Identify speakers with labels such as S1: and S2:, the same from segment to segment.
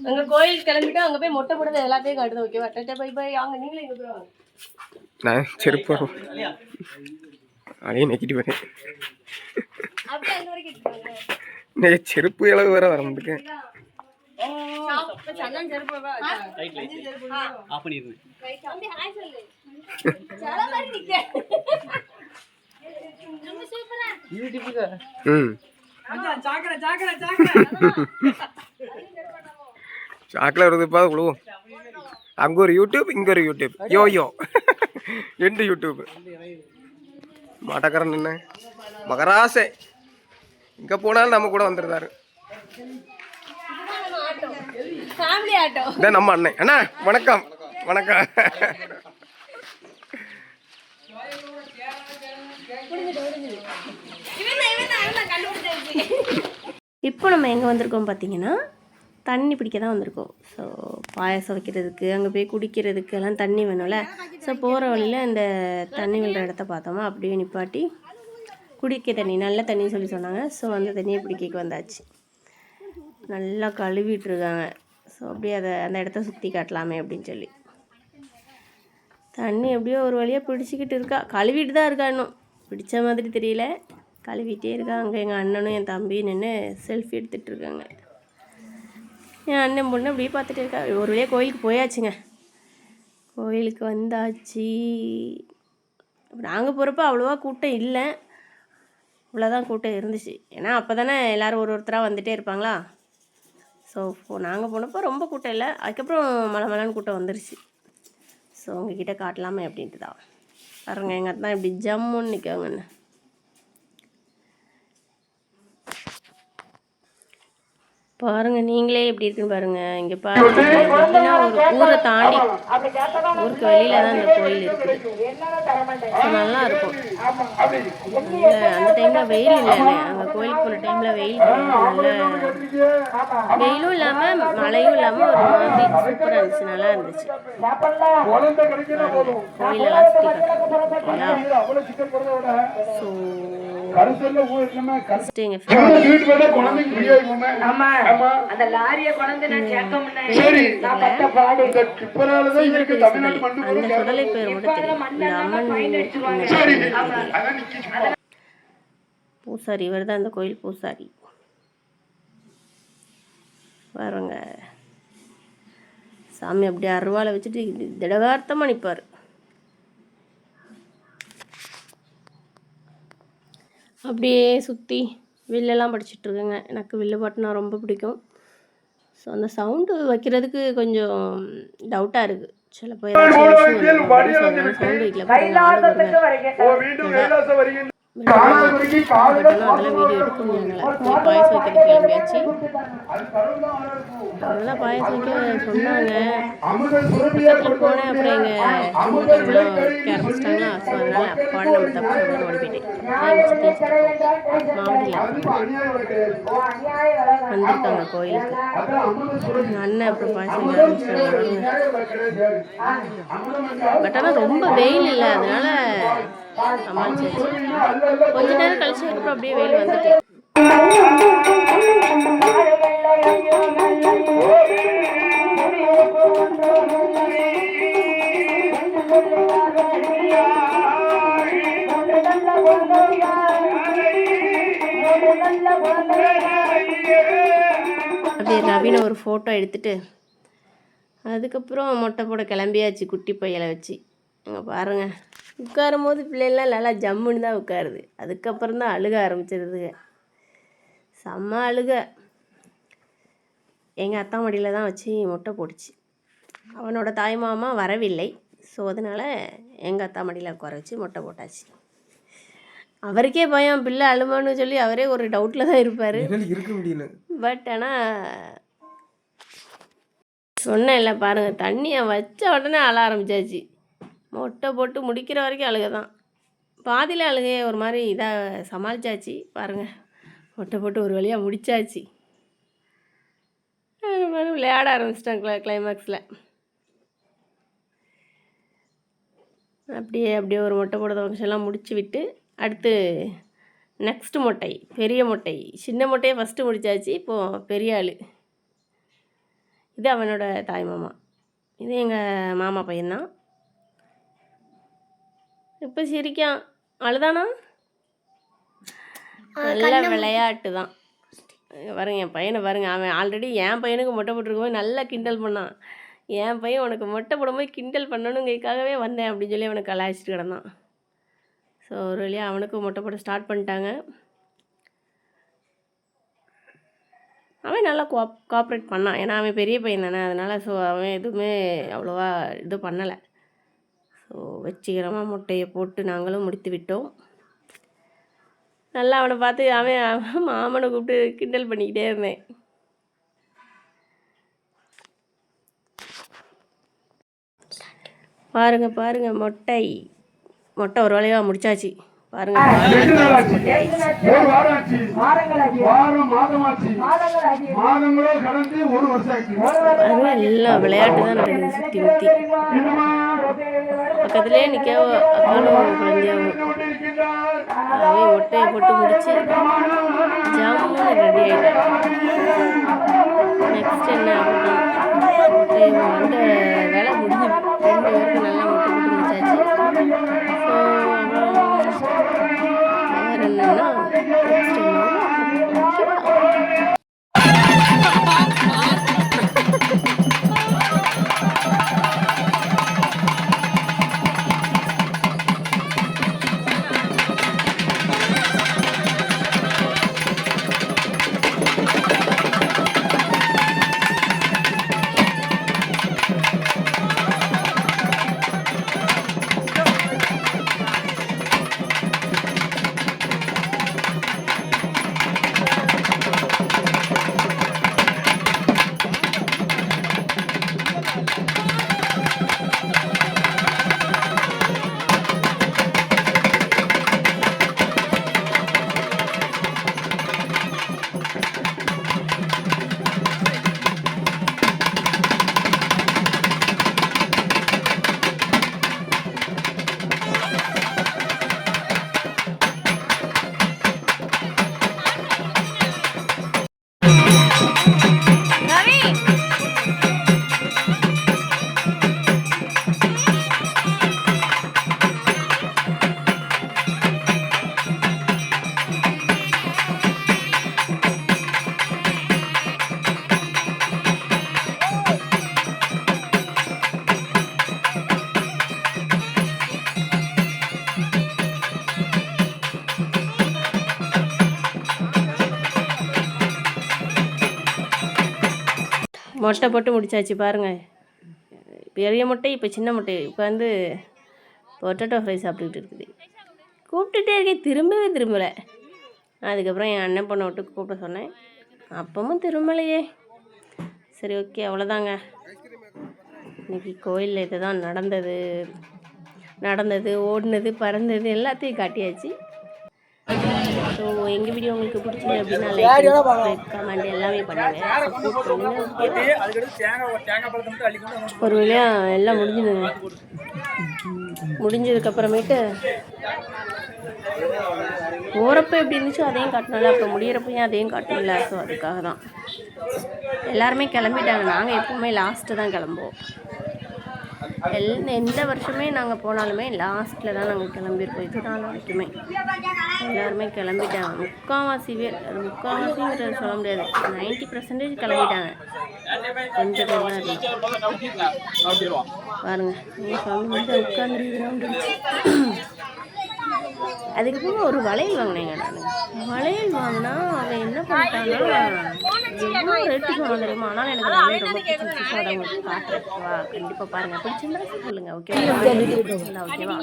S1: அங்க கோயில் கிளம்பிட்டு அங்க போய் மொட்டை போடுறது எல்லாத்தையும் காட்டுது ஓகேவா டட்டா பை பை அங்க நீங்களே இங்க போய்
S2: நான் செருப்பு வரும் அதே நெக்கிட்டு வரேன். இன்னைக்கு செருப்பு இளவு வேற வர முடியும்
S1: சாப்பிட்டு சந்தனம் செருப்பு வா.
S2: சாக்கில் வருதுப்பா விழுவோம் அங்கே ஒரு யூடியூப் இங்கே ஒரு யூடியூப் யோ யோ ரெண்டு யூடியூப் மாட்டக்காரன் என்ன மகராசே இங்கே போனாலும் நம்ம கூட வந்துருந்தாரு இதான் நம்ம அண்ணன் அண்ணா வணக்கம் வணக்கம்
S1: இப்போ நம்ம எங்கே வந்திருக்கோம் பார்த்தீங்கன்னா தண்ணி பிடிக்க தான் வந்திருக்கோம். ஸோ பாயாசம் வைக்கிறதுக்கு அங்கே போய் குடிக்கிறதுக்கு எல்லாம் தண்ணி வேணும்ல. ஸோ போகிற வழியில் இந்த தண்ணி விழுற இடத்த பார்த்தோமா? அப்படியே நிப்பாட்டி குடிக்க தண்ணி நல்ல தண்ணி சொல்லி சொன்னாங்க. ஸோ அந்த தண்ணியை பிடிக்க வந்தாச்சு. நல்லா கழுவிட்டுருக்காங்க ஸோ அப்படியே அதை அந்த இடத்த சுற்றி காட்டலாமே அப்படின்னு சொல்லி. தண்ணி எப்படியோ ஒரு வழியாக பிடிச்சிக்கிட்டு இருக்கா. கழுவிட்டு தான் இருக்கா இன்னும். பிடிச்ச மாதிரி தெரியல. கழுவிட்டே இருக்கா. அங்கே எங்கள் அண்ணனும் என் தம்பியும் நின்று செல்ஃபி எடுத்துகிட்டு இருக்காங்க. என் அண்ணன் பொண்ணு அப்படியே பார்த்துட்டு இருக்கா. ஒரு வழியாக கோயிலுக்கு போயாச்சுங்க. கோயிலுக்கு வந்தாச்சு. நாங்கள் போகிறப்ப அவ்வளோவா கூட்டம் இல்லை. இவ்வளோதான் கூட்டம் இருந்துச்சு. ஏன்னா அப்போ தானே எல்லோரும் ஒரு ஒருத்தராக வந்துகிட்டே இருப்பாங்களா? ஸோ நாங்கள் போனப்போ ரொம்ப கூட்டம் இல்லை. அதுக்கப்புறம் மலை மலைன்னு கூட்டம் வந்துருச்சு. ஸோ உங்ககிட்ட காட்டலாமே அப்படின்ட்டு தான் பாருங்க எங்கள் தான் இப்படி ஜம்முன்னு நிற்காங்கன்னு பாருங்க நீங்களே எப்படி இருக்குன்னு பாருங்க. இங்க பாருங்க எப்படின்னா ஒரு ஊரை தாண்டி ஊருக்கு வெளியில தான் இந்த கோயில் இருக்குது. நல்லா இருக்கும். அந்த அந்த டைம்ல வெயில் இல்லைங்க அங்க கோயிலுக்கு போன டைம்ல வெயில் நல்ல வெயிலும் இல்லாம மழையும் இல்லாம ஒரு மாதிரி சூப்பரா இருந்துச்சு நல்லா இருந்துச்சு. கோயிலெல்லாம் சுற்றி ஸோ ஃபஸ்ட்டு எங்கள்
S3: அந்த லாரிய கொண்டு நான் சேர்க்க முன்னாடி
S1: அந்த சுடலை பேர் மட்டும் தெரியும் இந்த அம்மன் பூசாரி இவர் தான் அந்த கோயில் பூசாரி. பாருங்க. சாமி அப்படியே அருவாளை வச்சுட்டு திடகார்த்தமாக நிற்பார் அப்படியே சுற்றி வில்லெல்லாம் படிச்சுட்டு இருக்கேங்க எனக்கு வில்லு பாட்டுனா ரொம்ப பிடிக்கும். ஸோ அந்த சவுண்டு வைக்கிறதுக்கு கொஞ்சம் டவுட்டாக இருக்குது சில பேர் சவுண்டு வைக்கல. அதெல்லாம் வீடியோ எடுக்க முடியல பாயசம் வைக்கிறது கிளம்பியாச்சு அதெல்லாம் பாயசம் வைக்க சொன்னாங்க பக்கத்தில் போனேன் அப்புறம் எங்கள் சின்ன தம்பிலாம் வைக்க ஆரம்பிச்சிட்டாங்களா ஸோ அதனால் அப்பாடு நம்ம தப்பு சொல்லணும்னு ஓடி போயிட்டேன் மாவட்டத்தில் வந்திருக்காங்க கோயிலுக்கு அண்ணன் அப்புறம் பாயசம் வைக்க ஆரம்பிச்சிட்டாங்க பட் ஆனால் ரொம்ப வெயில் இல்லை அதனால கொஞ்ச நேரம் கழிச்சு அப்படியே வெயில் வந்துட்டு அப்படியே ரவின ஒரு ஃபோட்டோ எடுத்துட்டு அதுக்கப்புறம் மொட்டை போட கிளம்பியாச்சு குட்டி பையலை வச்சு. அங்கே பாருங்கள் உட்காரும் போது பிள்ளைலாம் நல்லா ஜம்முன்னு தான் உட்காருது. அதுக்கப்புறம் தான் அழுக ஆரம்பிச்சிருதுங்க செம்ம அழுக. எங்கள் அத்தா மடியில் தான் வச்சு மொட்டை போட்டுச்சு. அவனோட தாய் மாமா வரவில்லை. ஸோ அதனால் எங்கள் அத்தா மடியில் உட்கார வச்சு மொட்டை போட்டாச்சு. அவருக்கே பயம் பிள்ளை அழுமான்னு சொல்லி அவரே ஒரு டவுட்டில் தான் இருப்பார்.
S2: இருக்க முடியல.
S1: பட் ஆனால் சொன்னேன்ல பாருங்கள் தண்ணியை வச்ச உடனே அழ ஆரம்பிச்சாச்சு. மொட்டை போட்டு முடிக்கிற வரைக்கும் அழுக தான். பாதியில் அழுகைய ஒரு மாதிரி இதாக சமாளித்தாச்சு பாருங்கள் மொட்டை போட்டு ஒரு வழியாக முடிச்சாச்சு. அது மாதிரி விளையாட ஆரம்பிச்சிட்டாங்க கிளை கிளைமேக்ஸில் அப்படியே அப்படியே ஒரு மொட்டை போடுற ஃபங்க்ஷன்லாம் முடிச்சு விட்டு அடுத்து நெக்ஸ்ட் மொட்டை பெரிய மொட்டை. சின்ன மொட்டையை ஃபஸ்ட்டு முடிச்சாச்சு. இப்போது பெரிய ஆள். இது அவனோட தாய் மாமா. இது எங்கள் மாமா பையன்தான். இப்போ சிரிக்கான். அழுதானா? நல்ல விளையாட்டு தான் பாருங்க என் பையனை பாருங்க. அவன் ஆல்ரெடி என் பையனுக்கு மொட்டை போட்டிருக்கும்போது நல்லா கிண்டல் பண்ணான். என் பையன் உனக்கு மொட்டை போடும்போது கிண்டல் பண்ணணுங்கிறதுக்காகவே வந்தேன் அப்படின்னு சொல்லி அவனை கலாய்ச்சிட்டு கிடந்தான். ஸோ ஒரு வழியாக அவனுக்கும் மொட்டை போட ஸ்டார்ட் பண்ணிட்டாங்க. அவன் நல்லா கோப் கோஆப்ரேட் பண்ணான். ஏன்னா அவன் பெரிய பையன் தானே. அதனால் ஸோ அவன் எதுவுமே அவ்வளோவா இது பண்ணலை. வெற்றிகரமாக முட்டையை போட்டு நாங்களும் முடித்து விட்டோம். நல்லா அவனை பார்த்து அவன் மாமனை கூப்பிட்டு கிண்டல் பண்ணிக்கிட்டே இருந்தேன். பாருங்க பாருங்க மொட்டை. மொட்டை ஒரு வழியாக முடிச்சாச்சு. பாருங்க.
S4: ஒரு வாரம் ஆச்சு. வாரம் மாதம் ஆச்சு. மாதங்களோ கடந்து ஒரு வருஷம் ஆச்சு.
S1: பாருங்க எல்லாம் விளையாட்டு தான் நடக்குது சுற்றி முற்றி பக்கத்துலேயே நிற்க அவனும் குழந்தையாவும்
S4: கொண்டிருக்கின்றார்.
S1: அவன் மொட்டையை போட்டு முடிச்சு. ஜாமுன்னு ரெடி ஆகிட்டான் நெக்ஸ்ட் என்ன மொட்டையை மொட்டை போட்டு முடிச்சாச்சு பாருங்கள் பெரிய முட்டை இப்போ சின்ன முட்டை. இப்போ வந்து பொட்டேட்டோ ஃப்ரை சாப்பிட்டுக்கிட்டு இருக்குது. கூப்பிட்டுட்டே இருக்கேன் திரும்பவே திரும்பலை. அதுக்கப்புறம் என் அண்ணன் பொண்ணை விட்டு கூப்பிட சொன்னேன். அப்பவும் திரும்பலையே. சரி ஓகே அவ்வளோதாங்க இன்றைக்கி கோயிலில் இதுதான் நடந்தது. நடந்தது ஓடினது பறந்தது எல்லாத்தையும் காட்டியாச்சு. ஸோ எங்கள் வீடியோ உங்களுக்கு பிடிச்சது அப்படின்னா லைக் கமெண்ட் எல்லாமே பண்ணுங்கள் ஒரு வழியாக எல்லாம் முடிஞ்சுதுங்க முடிஞ்சதுக்கப்புறமேட்டு போகிறப்ப எப்படி இருந்துச்சோ அதையும் காட்டணும்ல அப்புறம் முடியிறப்பையும் அதையும் காட்டணும்ல ஸோ அதுக்காக தான் எல்லாருமே கிளம்பிட்டாங்க. நாங்கள் எப்பவுமே லாஸ்ட்டு தான் கிளம்புவோம். எல் எந்த வருஷமே நாங்கள் போனாலுமே லாஸ்ட்டில் தான் நாங்கள் கிளம்பியிருக்கோம். இது நாள் வரைக்குமே எல்லாருமே கிளம்பிட்டாங்க. முக்கால்வாசி பேர் அது முக்கால்வாசிங்கிறது சொல்ல முடியாது. நைன்ட்டி பர்சன்டேஜ் கிளம்பிட்டாங்க. கொஞ்சம் பேர் தான் இருக்கு பாருங்கள் வந்து உட்காந்துருக்குறான் அதுக்கப்புறம் ஒரு வளையல் வாங்கினேங்க நான். வளையல் வாங்கினா அவன் என்ன பண்ணிட்டான்னா எவ்வளோ ரேட்டுக்கு தெரியுமா? ஆனால் எனக்கு வளையல் ரொம்ப பிடிச்சிருச்சு ஸோ அதை உங்களுக்கு கண்டிப்பாக பாருங்கள் பிடிச்சிருந்தா சொல்லுங்கள் ஓகேவா ஓகேவா?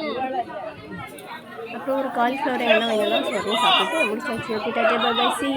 S1: அப்புறம் ஒரு காலிஃப்ளவர் என்ன வாங்கலாம் அதையும் சாப்பிட்டு முடிச்சாச்சு. Okay tata bye C